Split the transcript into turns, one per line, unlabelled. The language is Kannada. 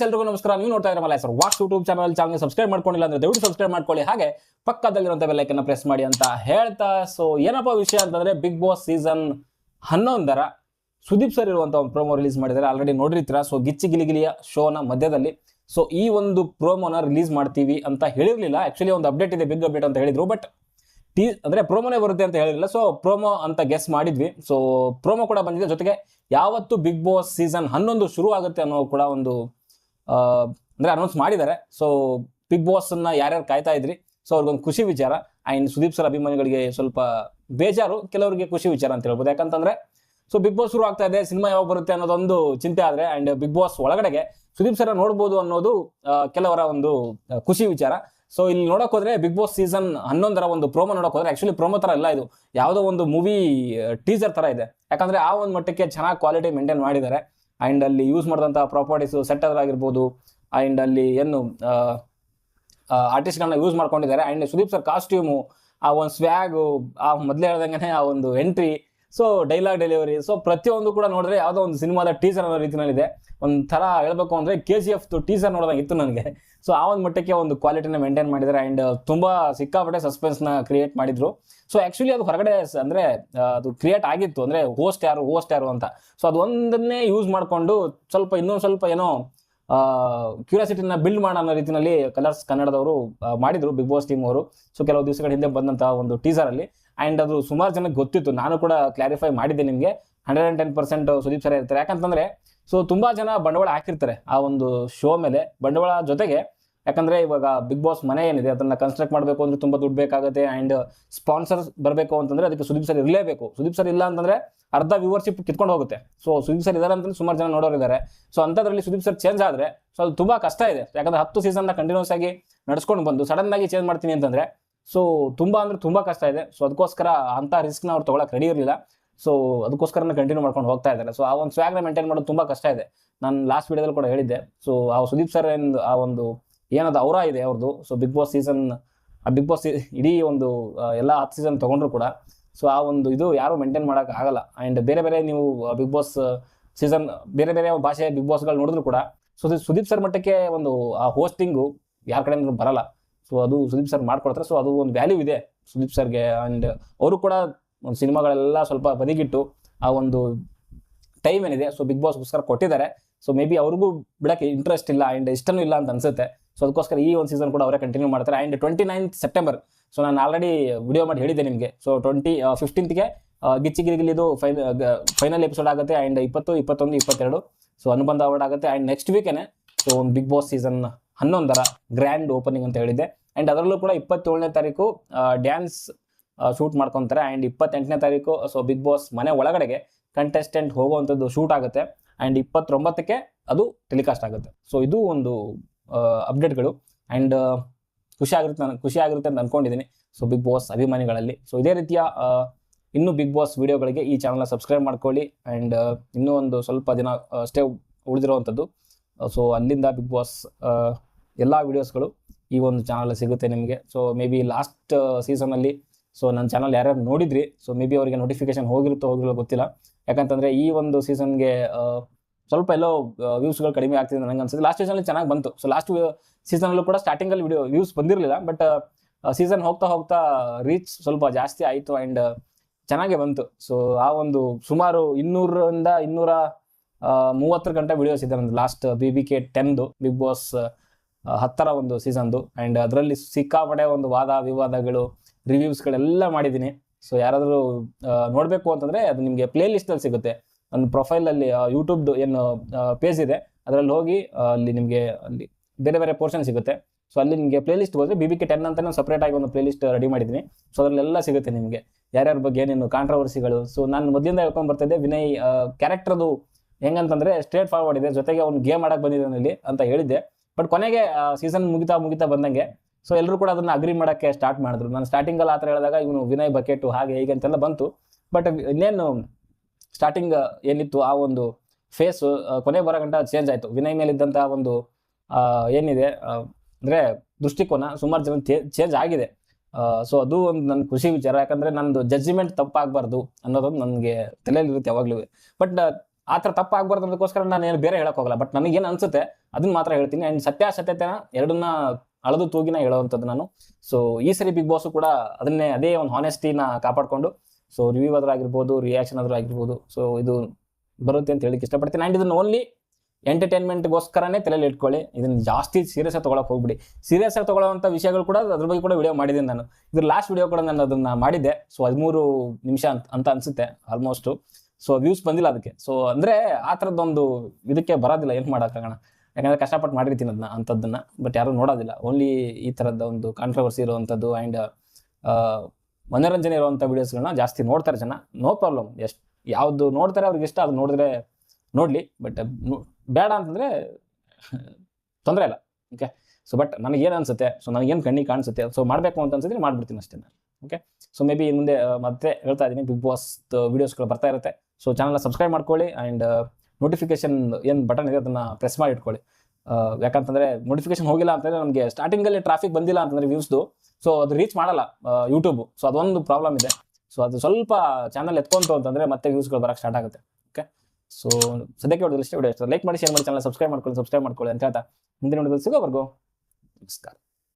ಎಲ್ರಿಗೂ ನಮಸ್ಕಾರ. ನೀವು ನೋಡ್ತಾ ಇರಲ್ಲ sir what's YouTube channel channel subscribe ಮಾಡ್ಕೊಂಡಿಲ್ಲ ಅಂದ್ರೆ ದಯವಿಟ್ಟು ಸಬ್ಸ್ಕ್ರೈಬ್ ಮಾಡ್ಕೊಳ್ಳಿ. ಹಾಗೆ ಪಕ್ಕದಲ್ಲಿರುವಂಥ ಬೆಲ್ಲೈಕನ್ನ ಪ್ರೆಸ್ ಮಾಡಿ ಅಂತ ಹೇಳ್ತಾ. ಸೊ ಏನಪ್ಪ ವಿಷಯ ಅಂತಂದ್ರೆ ಬಿಗ್ ಬಾಸ್ ಸೀಸನ್ ಹನ್ನೊಂದರ ಸುದೀಪ್ ಸರ್ ಇರುವಂಥ ಒಂದು ಪ್ರೋಮೋ ರಿಲೀಸ್ ಮಾಡಿದ್ದಾರೆ. ಆಲ್ರೆಡಿ ನೋಡಿರ್ತೀರ? ಸೊ ಗಿಚ್ಚಿ ಗಿಲಿಗಿಲಿಯ ಶೋನ ಮಧ್ಯದಲ್ಲಿ. ಸೊ ಈ ಒಂದು ಪ್ರೋಮೋನ ರಿಲೀಸ್ ಮಾಡ್ತೀವಿ ಅಂತ ಹೇಳಿರಲಿಲ್ಲ. ಆಕ್ಚುಲಿ ಒಂದು ಅಪ್ಡೇಟ್ ಇದೆ ಬಿಗ್ ಅಪ್ಡೇಟ್ ಅಂತ ಹೇಳಿದ್ರು. ಬಟ್ ಟೀಸ್ ಅಂದ್ರೆ ಪ್ರೋಮೋನೇ ಬರುತ್ತೆ ಅಂತ ಹೇಳಿರಲಿಲ್ಲ. ಸೊ ಪ್ರೋಮೋ ಅಂತ ಗೆಸ್ ಮಾಡಿದ್ವಿ. ಸೊ ಪ್ರೋಮೋ ಕೂಡ ಬಂದಿದೆ. ಜೊತೆಗೆ ಯಾವತ್ತು ಬಿಗ್ ಬಾಸ್ ಸೀಸನ್ ಹನ್ನೊಂದು ಶುರು ಆಗುತ್ತೆ ಅನ್ನೋ ಕೂಡ ಒಂದು ಅಂದ್ರೆ ಅನೌನ್ಸ್ ಮಾಡಿದ್ದಾರೆ. ಸೊ ಬಿಗ್ ಬಾಸ್ ಅನ್ನ ಯಾರ್ಯಾರು ಕಾಯ್ತಾ ಇದ್ರಿ? ಸೊ ಅವ್ರಿಗೊಂದು ಖುಷಿ ವಿಚಾರ. ಆ್ಯಂಡ್ ಸುದೀಪ್ ಸರ್ ಅಭಿಮಾನಿಗಳಿಗೆ ಸ್ವಲ್ಪ ಬೇಜಾರು, ಕೆಲವರಿಗೆ ಖುಷಿ ವಿಚಾರ ಅಂತ ಹೇಳ್ಬೋದು. ಯಾಕಂತಂದ್ರೆ ಸೊ ಬಿಗ್ ಬಾಸ್ ಶುರು ಆಗ್ತಾ ಇದೆ, ಸಿನಿಮಾ ಯಾವಾಗ ಬರುತ್ತೆ ಅನ್ನೋದೊಂದು ಚಿಂತೆ ಆದ್ರೆ ಅಂಡ್ ಬಿಗ್ ಬಾಸ್ ಒಳಗಡೆಗೆ ಸುದೀಪ್ ಸರ್ ನೋಡ್ಬೋದು ಅನ್ನೋದು ಕೆಲವರ ಒಂದು ಖುಷಿ ವಿಚಾರ. ಸೊ ಇಲ್ಲಿ ನೋಡಕ್ ಹೋದ್ರೆ ಬಿಗ್ ಬಾಸ್ ಸೀಸನ್ ಹನ್ನೊಂದರ ಒಂದು ಪ್ರೋಮೋ ನೋಡಕ್ ಹೋದ್ರೆ ಆಕ್ಚುಲಿ ಪ್ರೋಮೋ ತರ ಇಲ್ಲ ಇದು. ಯಾವುದೋ ಒಂದು ಮೂವಿ ಟೀಸರ್ ತರ ಇದೆ. ಯಾಕಂದ್ರೆ ಆ ಒಂದು ಮಟ್ಟಕ್ಕೆ ಚೆನ್ನಾಗಿ ಕ್ವಾಲಿಟಿ ಮೇಂಟೈನ್ ಮಾಡಿದ್ದಾರೆ. ಅಂಡ್ ಅಲ್ಲಿ ಯೂಸ್ ಮಾಡಿದಂಥ ಪ್ರಾಪರ್ಟೀಸು ಸೆಟ್ಟರ್ ಆಗಿರ್ಬೋದು, ಆ್ಯಂಡ್ ಅಲ್ಲಿ ಏನು ಆರ್ಟಿಸ್ಟ್ಗಳನ್ನ ಯೂಸ್ ಮಾಡ್ಕೊಂಡಿದ್ದಾರೆ. ಆ್ಯಂಡ್ ಸುದೀಪ್ ಸರ್ ಕಾಸ್ಟ್ಯೂಮು ಆ ಒಂದು ಸ್ವ್ಯಾಗು ಆ ಮೊದಲೇ ಹೇಳ್ದಂಗೆ ಆ ಒಂದು entry so dialogue delivery so ಪ್ರತಿಯೊಂದು ಕೂಡ ನೋಡಿದ್ರೆ ಯಾವುದೋ ಒಂದು ಸಿನಿಮಾದ ಟೀಸರ್ ಅನ್ನೋ ರೀತಿಯಲ್ಲಿದೆ ಒಂಥರ ಹೇಳಬೇಕು ಅಂದರೆ ಕೆ ಜಿ ಎಫ್ ಟೀಸರ್ ನೋಡಿದಂಗೆ ಇತ್ತು ನನಗೆ. ಸೊ ಆ ಒಂದು ಮಟ್ಟಕ್ಕೆ ಒಂದು ಕ್ವಾಲಿಟಿನ ಮೇಂಟೈನ್ ಮಾಡಿದ್ದಾರೆ ಆ್ಯಂಡ್ ತುಂಬ ಸಿಕ್ಕಾಪಟ್ಟೆ ಸಸ್ಪೆನ್ಸ್ನ ಕ್ರಿಯೇಟ್ ಮಾಡಿದ್ರು. ಸೊ ಆ್ಯಕ್ಚುಲಿ ಅದು ಹೊರಗಡೆ ಅಂದರೆ ಅದು ಕ್ರಿಯೇಟ್ ಆಗಿತ್ತು. ಅಂದರೆ ಹೋಸ್ಟ್ ಯಾರು ಹೋಸ್ಟ್ ಯಾರು ಅಂತ. ಸೊ ಅದೊಂದನ್ನೇ ಯೂಸ್ ಮಾಡಿಕೊಂಡು ಸ್ವಲ್ಪ ಇನ್ನೊಂದು ಸ್ವಲ್ಪ ಏನೋ ಕ್ಯೂರಿಯಾಸಿಟಿನ ಬಿಲ್ಡ್ ಮಾಡೋ ಅನ್ನೋ ರೀತಿಯಲ್ಲಿ ಕಲರ್ಸ್ ಕನ್ನಡದವರು ಮಾಡಿದ್ರು ಬಿಗ್ ಬಾಸ್ ಟೀಮ್ ಅವರು. ಸೊ ಕೆಲವು ದಿವಸಗಳ ಹಿಂದೆ ಬಂದಂತಹ ಒಂದು ಟೀಸರ್ ಅಲ್ಲಿ. ಅಂಡ್ ಅದು ಸುಮಾರು ಜನಕ್ಕೆ ಗೊತ್ತಿತ್ತು. ನಾನು ಕೂಡ ಕ್ಲಾರಿಫೈ ಮಾಡಿದ್ದೆ ನಿಮಗೆ. Hundred and ten percent Sudeep sir ಇರ್ತಾರೆ. ಯಾಕಂತಂದ್ರೆ ಸೊ ತುಂಬಾ ಜನ ಬಂಡವಾಳ ಹಾಕಿರ್ತಾರೆ ಆ ಒಂದು ಶೋ ಮೇಲೆ. ಬಂಡವಾಳ ಜೊತೆಗೆ, ಯಾಕಂದ್ರೆ ಇವಾಗ ಬಿಗ್ ಬಾಸ್ ಮನೆ ಏನಿದೆ, ಅದನ್ನ ಕನ್ಸ್ಟ್ರಕ್ಟ್ ಮಾಡಬೇಕು ಅಂದ್ರೆ ತುಂಬಾ ದುಡ್ಡು ಬೇಕಾಗುತ್ತೆ ಅಂಡ್ ಸ್ಪಾನ್ಸರ್ಸ್ ಬರಬೇಕು ಅಂತಂದ್ರೆ ಅದಕ್ಕೆ ಸುದೀಪ್ ಸರ್ ಇರಲೇಬೇಕು. ಸುದೀಪ್ ಸರ್ ಇಲ್ಲ ಅಂತಂದ್ರೆ ಅರ್ಧ ವ್ಯೂವರ್ಶಿಪ್ ಕಿತ್ಕೊಂಡು ಹೋಗುತ್ತೆ. ಸೊ ಸುದೀಪ್ ಸರ್ ಇದಾರೆ ಅಂತಂದ್ರೆ ಸುಮಾರು ಜನ ನೋಡೋರು ಇದ್ದಾರೆ ಸೊ ಅಂಥದ್ರಲ್ಲಿ ಸುದೀಪ್ ಸರ್ ಚೇಂಜ್ ಆದ್ರೆ ಸೊ ಅದು ತುಂಬಾ ಕಷ್ಟ ಇದೆ. ಯಾಕಂದ್ರೆ ಹತ್ತು ನ ಕಂಟಿನ್ಯೂಸ್ ಆಗಿ ನಡ್ಸ್ಕೊಂಡು ಬಂದು ಸಡನ್ ಆಗಿ ಚೇಂಜ್ ಮಾಡ್ತೀನಿ ಅಂತಂದ್ರೆ ಸೊ ತುಂಬಾ ಅಂದ್ರೆ ತುಂಬಾ ಕಷ್ಟ ಇದೆ. ಸೊ ಅದಕ್ಕೋಸ್ಕರ ಅಂತ ರಿಸ್ಕ್ನ ಅವ್ರು ತಗೊಳಕ್ ರೆಡಿ ಇರಲಿಲ್ಲ. ಸೊ ಅದಕ್ಕೋಸ್ಕರ ಕಂಟಿನ್ಯೂ ಮಾಡ್ಕೊಂಡು ಹೋಗ್ತಾ ಇದ್ದಾರೆ. ಸೊ ಆ ಒಂದು ಸ್ವಾಗ್ನ ಮೇಂಟೈನ್ ಮಾಡೋದು ತುಂಬಾ ಕಷ್ಟ ಇದೆ. ನಾನು ಲಾಸ್ಟ್ ವಿಡಿಯೋದಲ್ಲಿ ಕೂಡ ಹೇಳಿದ್ದೆ. ಸೊ ಆ ಸುದೀಪ್ ಸರ್ ಎಂದು ಆ ಒಂದು ಏನದು ಅವರ ಇದೆ ಅವ್ರದ್ದು ಸೊ ಬಿಗ್ ಬಾಸ್ ಸೀಸನ್ ಆ ಬಿಗ್ ಬಾಸ್ ಇಡೀ ಒಂದು ಎಲ್ಲ ಹತ್ತು ಸೀಸನ್ ತಗೊಂಡ್ರು ಕೂಡ. ಸೊ ಆ ಒಂದು ಇದು ಯಾರು ಮೇಂಟೈನ್ ಮಾಡೋಕೆ ಆಗಲ್ಲ. ಆ್ಯಂಡ್ ಬೇರೆ ಬೇರೆ ನೀವು ಬಿಗ್ ಬಾಸ್ ಸೀಸನ್ ಬೇರೆ ಬೇರೆ ಭಾಷೆ ಬಿಗ್ ಬಾಸ್ಗಳು ನೋಡಿದ್ರು ಕೂಡ. ಸೊ ಸುದೀಪ್ ಸರ್ ಮಟ್ಟಕ್ಕೆ ಒಂದು, ಆ ಹೋಸ್ಟಿಂಗು ಯಾರ ಕಡೆಯಿಂದ ಬರಲ್ಲ. ಸೊ ಅದು ಸುದೀಪ್ ಸರ್ ಮಾಡ್ಕೊಡ್ತಾರೆ. ಸೊ ಅದು ಒಂದು ವ್ಯಾಲ್ಯೂ ಇದೆ ಸುದೀಪ್ ಸರ್ಗೆ ಆ್ಯಂಡ್ ಅವರು ಕೂಡ ಸಿನಿಮಾಗಳೆಲ್ಲ ಸ್ವಲ್ಪ ಬದಿಗಿಟ್ಟು ಆ ಒಂದು ಟೈಮ್ ಏನಿದೆ ಸೊ ಬಿಗ್ ಬಾಸ್ಗೋಸ್ಕರ ಕೊಟ್ಟಿದ್ದಾರೆ. ಸೊ ಮೇ ಬಿ ಅವ್ರಿಗೂ ಬಿಡಕ್ಕೆ ಇಂಟ್ರೆಸ್ಟ್ ಇಲ್ಲ ಆ್ಯಂಡ್ ಇಷ್ಟನೂ ಇಲ್ಲ ಅಂತ ಅನ್ಸುತ್ತೆ. ಸೊ ಅದಕ್ಕೋಸ್ಕರ ಈ ಒಂದು ಸೀಸನ್ ಕೂಡ ಅವರೇ ಕಂಟಿನ್ಯೂ ಮಾಡ್ತಾರೆ. And twenty ninth September so ನಾನು ಆಲ್ರೆಡಿ ವಿಡಿಯೋ ಮಾಡಿ ಹೇಳಿದ್ದೆ ನಿಮಗೆ. ಸೊ ಟ್ವೆಂಟಿ ಫಿಫ್ಟೀನ್ತ್ಗೆ ಗಿಚ್ಚಿ ಗಿಲಿಗಿಲಿದು ಫೈನ್ ಫೈನಲ್ ಎಪಿಸೋಡ್ ಆಗುತ್ತೆ ಆ್ಯಂಡ್ ಇಪ್ಪತ್ತು, ಇಪ್ಪತ್ತೊಂದು, ಇಪ್ಪತ್ತೆರಡು. ಸೊ ಅನುಬಂಧ ಅವಾರ್ಡ್ ಆಗುತ್ತೆ ಆ್ಯಂಡ್ ನೆಕ್ಸ್ಟ್ ವೀಕೇನೆ ಸೊ ಒಂದು ಬಿಗ್ ಬಾಸ್ ಸೀಸನ್ ಹನ್ನೊಂದರ ಗ್ರ್ಯಾಂಡ್ ಓಪನಿಂಗ್ ಅಂತ ಹೇಳಿದ್ದೆ. ಆ್ಯಂಡ್ ಅದರಲ್ಲೂ ಕೂಡ ಇಪ್ಪತ್ತೇಳನೇ ತಾರೀಕು ಡ್ಯಾನ್ಸ್ ಶೂಟ್ ಮಾಡ್ಕೊತಾರೆ. ಆ್ಯಂಡ್ ಇಪ್ಪತ್ತೆಂಟನೇ ತಾರೀಕು ಸೊ ಬಿಗ್ ಬಾಸ್ ಮನೆ ಒಳಗಡೆಗೆ ಕಂಟೆಸ್ಟೆಂಟ್ ಹೋಗುವಂಥದ್ದು ಶೂಟ್ ಆಗುತ್ತೆ. ಆ್ಯಂಡ್ ಇಪ್ಪತ್ತೊಂಬತ್ತಕ್ಕೆ ಅದು ಟೆಲಿಕಾಸ್ಟ್ ಆಗುತ್ತೆ. ಸೊ ಇದು ಒಂದು ಅಪ್ಡೇಟ್ಗಳು ಆ್ಯಂಡ್ ಖುಷಿ ಆಗಿರುತ್ತೆ ನಾನು, ಖುಷಿ ಆಗಿರುತ್ತೆ ಅಂತ ಅಂದ್ಕೊಂಡಿದ್ದೀನಿ ಸೊ ಬಿಗ್ ಬಾಸ್ ಅಭಿಮಾನಿಗಳಲ್ಲಿ. ಸೊ ಇದೇ ರೀತಿಯ ಇನ್ನೂ ಬಿಗ್ ಬಾಸ್ ವಿಡಿಯೋಗಳಿಗೆ ಈ ಚಾನಲ್ನ ಸಬ್ಸ್ಕ್ರೈಬ್ ಮಾಡ್ಕೊಳ್ಳಿ. ಆ್ಯಂಡ್ ಇನ್ನೂ ಒಂದು ಸ್ವಲ್ಪ ದಿನ ಅಷ್ಟೇ ಉಳಿದಿರುವಂಥದ್ದು. ಸೊ ಅಲ್ಲಿಂದ ಬಿಗ್ ಬಾಸ್ ಎಲ್ಲ ವೀಡಿಯೋಸ್ಗಳು ಈ ಒಂದು ಚಾನಲ್ ಸಿಗುತ್ತೆ ನಿಮಗೆ. ಸೊ ಮೇ ಬಿ ಲಾಸ್ಟ್ ಸೀಸನಲ್ಲಿ ಸೊ ನನ್ನ ಚಾನಲ್ ಯಾರ್ಯಾರು ನೋಡಿದ್ರಿ ಸೊ ಮೇ ಬಿ ಅವರಿಗೆ ನೋಟಿಫಿಕೇಶನ್ ಹೋಗಿರುತ್ತೋ ಹೋಗಿರೋ ಗೊತ್ತಿಲ್ಲ. ಯಾಕಂತಂದರೆ ಈ ಒಂದು ಸೀಸನ್ಗೆ ಸ್ವಲ್ಪ ಎಲ್ಲೋ ವ್ಯೂಸ್ಗಳು ಕಡಿಮೆ ಆಗ್ತಿದೆ ನನಗೆ ಅನ್ಸುತ್ತೆ. ಲಾಸ್ಟ್ ಸೀಸನಲ್ಲಿ ಚೆನ್ನಾಗಿ ಬಂತು. ಸೊ ಲಾಸ್ಟ್ ಸೀಸನಲ್ಲೂ ಕೂಡ ಸ್ಟಾರ್ಟಿಂಗಲ್ಲಿ ವಿಡಿಯೋ ವ್ಯೂಸ್ ಬಂದಿರಲಿಲ್ಲ ಬಟ್ ಸೀಸನ್ ಹೋಗ್ತಾ ಹೋಗ್ತಾ ರೀಚ್ ಸ್ವಲ್ಪ ಜಾಸ್ತಿ ಆಯಿತು ಆ್ಯಂಡ್ ಚೆನ್ನಾಗೇ ಬಂತು. ಸೊ ಆ ಒಂದು ಸುಮಾರು ಇನ್ನೂರರಿಂದ ಇನ್ನೂರ ಮೂವತ್ತರ ಗಂಟೆ ವಿಡಿಯೋಸ್ ಇದೆ ನಂದು. ಲಾಸ್ಟ್ ಬಿ ಬಿ ಕೆ ಟೆನ್ದು ಬಿಗ್ ಬಾಸ್ ಹತ್ತರ ಒಂದು ಸೀಸನ್ದು ಆ್ಯಂಡ್ ಅದರಲ್ಲಿ ಸಿಕ್ಕಾಪಡೆ ಒಂದು ವಾದ ವಿವಾದಗಳು ರಿವ್ಯೂಸ್ಗಳೆಲ್ಲ ಮಾಡಿದ್ದೀನಿ. ಸೊ ಯಾರಾದರೂ ನೋಡಬೇಕು ಅಂತಂದರೆ ಅದು ನಿಮಗೆ ಪ್ಲೇ ಲಿಸ್ಟಲ್ಲಿ ಸಿಗುತ್ತೆ. ನನ್ನ ಪ್ರೊಫೈಲಲ್ಲಿ ಯೂಟ್ಯೂಬ್ದು ಏನು ಪೇಜ್ ಇದೆ. ಅದರಲ್ಲಿ ಹೋಗಿ ಅಲ್ಲಿ ನಿಮಗೆ ಅಲ್ಲಿ ಬೇರೆ ಬೇರೆ ಪೋರ್ಷನ್ ಸಿಗುತ್ತೆ. ಸೊ ಅಲ್ಲಿ ನಿಮಗೆ ಪ್ಲೇ ಲಿಸ್ಟ್ ಹೋದರೆ ಬಿ ಬಿ ಕೆ ಟೆನ್ ಅಂತ ಸಪ್ರೇಟ್ ಆಗಿ ಒಂದು ಪ್ಲೇ ಲಿಸ್ಟ್ ರೆಡಿ ಮಾಡಿದ್ದೀನಿ. ಸೊ ಅದರಲ್ಲೆಲ್ಲ ಸಿಗುತ್ತೆ ನಿಮಗೆ. ಯಾರ್ಯಾರ ಬಗ್ಗೆ ಏನೇನು ಕಾಂಟ್ರವರ್ಸಿಗಳು ಸೊ ನಾನು ಮೊದಲಿಂದ ಹೇಳ್ಕೊಂಡು ಬರ್ತಿದ್ದೆ ವಿನಯ್ ಕ್ಯಾರೆಕ್ಟರ್ದು ಹೆಂಗಂತಂದರೆ ಸ್ಟ್ರೇಟ್ ಫಾರ್ವರ್ಡ್ ಇದೆ. ಜೊತೆಗೆ ಅವ್ನು ಗೇಮ್ ಆಡಕ್ಕೆ ಬಂದಿದ್ದಾನಲ್ಲಿ ಅಂತ ಹೇಳಿದ್ದೆ. ಬಟ್ ಕೊನೆಗೆ ಸೀಸನ್ ಮುಗಿತಾ ಮುಗಿತಾ ಬಂದಂಗೆ ಸೊ ಎಲ್ಲರೂ ಕೂಡ ಅದನ್ನ ಅಗ್ರಿ ಮಾಡೋಕ್ಕೆ ಸ್ಟಾರ್ಟ್ ಮಾಡಿದ್ರು. ನಾನು ಸ್ಟಾರ್ಟಿಂಗಲ್ಲಿ ಆ ಥರ ಹೇಳಿದಾಗ ಇವನು ವಿನಯ್ ಬಕೆಟು ಹಾಗೆ ಹೀಗೆ ಅಂತೆಲ್ಲ ಬಂತು. ಬಟ್ ಇನ್ನೇನು ಸ್ಟಾರ್ಟಿಂಗ್ ಏನಿತ್ತು ಆ ಒಂದು ಫೇಸು ಕೊನೆ ಬರೋ ಗಂಟ ಚೇಂಜ್ ಆಯಿತು. ವಿನಯ್ ಮೇಲಿದ್ದಂಥ ಒಂದು ಏನಿದೆ ಅಂದರೆ ದೃಷ್ಟಿಕೋನ ಸುಮಾರು ಜನ ಚೇಂಜ್ ಆಗಿದೆ. ಸೊ ಅದು ಒಂದು ನನ್ನ ಖುಷಿ ವಿಚಾರ. ಯಾಕಂದ್ರೆ ನಂದು ಜಜ್ಮೆಂಟ್ ತಪ್ಪಾಗಬಾರ್ದು ಅನ್ನೋದೊಂದು ನನಗೆ ತಲೆಯಲ್ಲಿರುತ್ತೆ ಯಾವಾಗಲೂ. ಬಟ್ ಆ ಥರ ತಪ್ಪಾಗಬಾರ್ದು ಅನ್ನೋದಕ್ಕೋಸ್ಕರ ನಾನು ಏನು ಬೇರೆ ಹೇಳಕ್ ಹೋಗಲ್ಲ ಬಟ್ ನನಗೇನು ಅನ್ಸುತ್ತೆ, ಅದನ್ನ ಮಾತ್ರ ಹೇಳ್ತೀನಿ. ಆ್ಯಂಡ್ ಸತ್ಯಾಸತ್ಯತೆನ ಎರಡನ್ನ ಅಳದು ತೂಗಿನ ಹೇಳುವಂಥದ್ದು ನಾನು. ಸೊ ಈ ಸರಿ ಬಿಗ್ ಬಾಸ್ ಕೂಡ ಅದನ್ನೇ ಅದೇ ಒಂದು ಹಾನೆಸ್ಟಿನ ಕಾಪಾಡಿಕೊಂಡು ಸೊ ರಿವ್ಯೂ ಆಗಿರ್ಬೋದು ರಿಯಾಕ್ಷನ್ ಆದ್ರೂ ಆಗಿರ್ಬೋದು ಸೊ ಇದು ಬರುತ್ತೆ ಅಂತ ಹೇಳಿಕ್ಕೆ ಇಷ್ಟಪಡ್ತೀನಿ. ಆ್ಯಂಡ್ ಇದನ್ನು ಓನ್ಲಿ ಎಂಟರ್ಟೈನ್ಮೆಂಟ್ಗೋಸ್ಕರನೇ ತಲೆಯಲ್ಲಿ ಇಟ್ಕೊಳ್ಳಿ. ಇದನ್ನ ಜಾಸ್ತಿ ಸೀರಿಯಸ್ ಆಗಿ ತೊಗೊಳಕ್ಕೆ ಹೋಗ್ಬಿಡಿ. ಸೀರಿಯಸ್ ಆಗಿ ತೊಗೊಳ್ಳೋವಂಥ ವಿಷಯಗಳು ಕೂಡ ಅದ್ರ ಬಗ್ಗೆ ಕೂಡ ವಿಡಿಯೋ ಮಾಡಿದ್ದೀನಿ ನಾನು. ಇದ್ರ ಲಾಸ್ಟ್ ವಿಡಿಯೋ ಕೂಡ ನಾನು ಅದನ್ನ ಮಾಡಿದ್ದೆ. ಸೊ ಹದಿಮೂರು ನಿಮಿಷ ಅಂತ ಅಂತ ಅನ್ಸುತ್ತೆ ಆಲ್ಮೋಸ್ಟು ಸೊ ವ್ಯೂಸ್ ಬಂದಿಲ್ಲ ಅದಕ್ಕೆ. ಸೊ ಅಂದರೆ ಆ ಥರದ್ದೊಂದು ಇದಕ್ಕೆ ಬರೋದಿಲ್ಲ. ಏನು ಮಾಡೋಕ್ಕಾಗೋಣ ಯಾಕಂದ್ರೆ ಕಷ್ಟಪಟ್ಟು ಮಾಡಿರ್ತೀನಿ ಅದನ್ನ, ಅಂಥದ್ದನ್ನ. ಬಟ್ ಯಾರು ನೋಡೋದಿಲ್ಲ. ಓನ್ಲಿ ಈ ಥರದ ಒಂದು ಕಾಂಟ್ರವರ್ಸಿ ಇರುವಂಥದ್ದು ಆ್ಯಂಡ್ ಮನೋರಂಜನೆ ಇರುವಂಥ ವೀಡಿಯೋಸ್ಗಳನ್ನ ಜಾಸ್ತಿ ನೋಡ್ತಾರೆ ಜನ. ನೋ ಪ್ರಾಬ್ಲಮ್ ಎಷ್ಟು, ಯಾವುದು ನೋಡ್ತಾರೆ ಅವ್ರಿಗೆ ಇಷ್ಟ, ಅದು ನೋಡಿದ್ರೆ ನೋಡಲಿ. ಬಟ್ ಬೇಡ ಅಂತಂದರೆ ತೊಂದರೆ ಇಲ್ಲ. ಓಕೆ ಸೊ ಬಟ್ ನನಗೇನು ಅನ್ಸುತ್ತೆ? ಸೊ ನನಗೇನು ಕಣ್ಣಿಗೆ ಕಾಣಿಸುತ್ತೆ? ಸೊ ಮಾಡಬೇಕು ಅಂತ ಅನ್ಸಿದ್ರೆ ಮಾಡ್ಬಿಡ್ತೀನಿ ಅಷ್ಟೇ ನಾನು. ಓಕೆ ಸೊ ಮೇ ಬಿ ಮುಂದೆ ಮತ್ತೆ ಹೇಳ್ತಾ ಇದ್ದೀನಿ. ಬಿಗ್ ಬಾಸ್ ವೀಡಿಯೋಸ್ಗಳು ಬರ್ತಾ ಇರುತ್ತೆ. ಸೊ ಚಾನಲ್ನ ಸಬ್ಸ್ಕ್ರೈಬ್ ಮಾಡ್ಕೊಳ್ಳಿ ಆ್ಯಂಡ್ ನೋಟಿಫಿಕೇಶನ್ ಏನು ಬಟನ್ ಇದೆ ಅದನ್ನು ಪ್ರೆಸ್ ಮಾಡಿ ಇಟ್ಕೊಳ್ಳಿ. ಯಾಕಂತಂದರೆ ನೋಟಿಫಿಕೇಶನ್ ಹೋಗಿಲ್ಲ ಅಂತಂದರೆ ನಮಗೆ ಸ್ಟಾರ್ಟಿಂಗಲ್ಲಿ ಟ್ರಾಫಿಕ್ ಬಂದಿಲ್ಲ ಅಂತಂದರೆ ವ್ಯೂಸ್ದು ಸೊ ಅದು ರೀಚ್ ಮಾಡಲ್ಲ ಯೂಟ್ಯೂಬು ಸೊ ಅದೊಂದು ಪ್ರಾಬ್ಲಮ್ ಇದೆ. ಸೊ ಅದು ಸ್ವಲ್ಪ ಚಾನಲ್ ಎತ್ಕೊಂತು ಅಂತಂದರೆ ಮತ್ತೆ ವ್ಯೂಸ್ಗಳು ಬರೋಕ್ಕೆ ಸ್ಟಾರ್ಟ್ ಆಗುತ್ತೆ. ಓಕೆ ಸೊ ಸದ್ಯಕ್ಕೆ ಹೊಡೆದ್ರೆ ಇಷ್ಟೇ ವಿಡಿಯೋ ಲೈಕ್ ಮಾಡಿ ಶೇರ್ ಮಾಡಿ ಚಾನಲ್ ಸಬ್ಸ್ಕ್ರೈಬ್ ಮಾಡ್ಕೊಳ್ಳಿ ಸಬ್ಸ್ಕ್ರೈಬ್ ಮಾಡ್ಕೊಳ್ಳಿ ಅಂತ ಹೇಳ್ತಾ. ಮುಂದಿನ ನೋಡಿದ್ರೆ ಸಿಗೋವರೆಗೂ ನಮಸ್ಕಾರ.